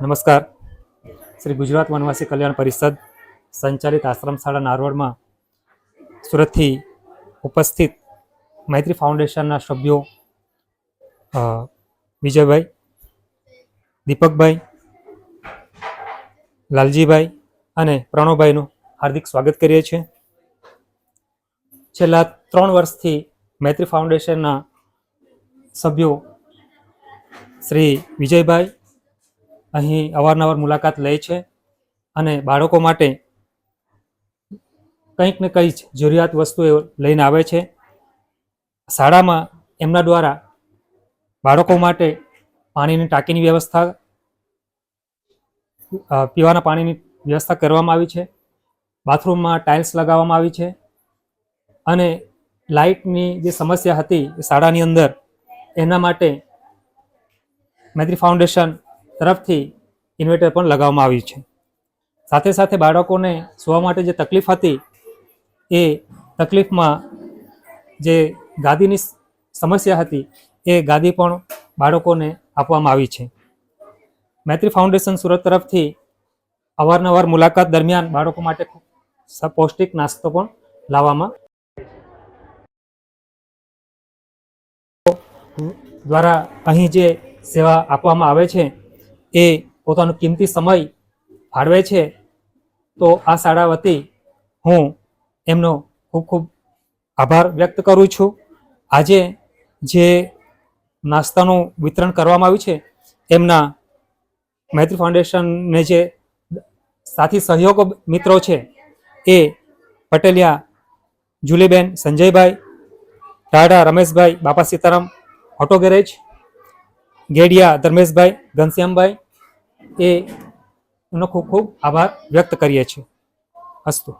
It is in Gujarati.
નમસ્કાર. શ્રી ગુજરાત વનવાસી કલ્યાણ પરિષદ સંચાલિત આશ્રમ શાળા નારવડમાં સુરતથી ઉપસ્થિત મૈત્રી ફાઉન્ડેશનના સભ્યો વિજયભાઈ, દીપકભાઈ, લાલજીભાઈ અને પ્રણવભાઈનું હાર્દિક સ્વાગત કરીએ છીએ. છેલ્લા ત્રણ વર્ષથી મૈત્રી ફાઉન્ડેશનના સભ્યો શ્રી વિજયભાઈ અહીં અવારનવાર મુલાકાત લે છે અને બાળકો માટે કંઈક ને કંઈ જરૂરિયાત વસ્તુઓ લઈને આવે છે. શાળામાં એમના દ્વારા બાળકો માટે પાણીની ટાંકીની વ્યવસ્થા પીવાના પાણીની વ્યવસ્થા કરવામાં આવી છે. બાથરૂમમાં ટાઇલ્સ લગાવવામાં આવી છે અને લાઇટની જે સમસ્યા હતી શાળાની અંદર, એના માટે મૈત્રી ફાઉન્ડેશન તરફથી ઇન્વર્ટર પણ લગાવવામાં આવ્યું છે. સાથે સાથે બાળકોને સુવા માટે જે તકલીફ હતી એ તકલીફમાં જે ગાદીની સમસ્યા હતી એ ગાદી પણ બાળકોને આપવામાં આવી છે. મૈત્રી ફાઉન્ડેશન સુરત તરફથી અવારનવાર મુલાકાત દરમિયાન બાળકો માટે પૌષ્ટિક નાસ્તો પણ લાવવામાં દ્વારા અહીં જે સેવા આપવામાં આવે છે એ પોતાનો કિંમતી સમય ફાળવે છે, તો આ શાળા વતી હું એમનો ખૂબ ખૂબ આભાર વ્યક્ત કરું છું. આજે જે નાસ્તાનું વિતરણ કરવામાં આવ્યું છે, એમના મૈત્રી ફાઉન્ડેશનને જે સાથી સહયોગ મિત્રો છે, એ પટેલિયા, જુલીબેન, સંજયભાઈ ટાડા રમેશભાઈ, બાપા સીતારામ ઓટો ગેરેજ ગેડિયા ધર્મેશભાઈ ઘનશ્યામભાઈ એ એનો ખૂબ ખૂબ આભાર વ્યક્ત કરીએ છીએ. અસ્તુ.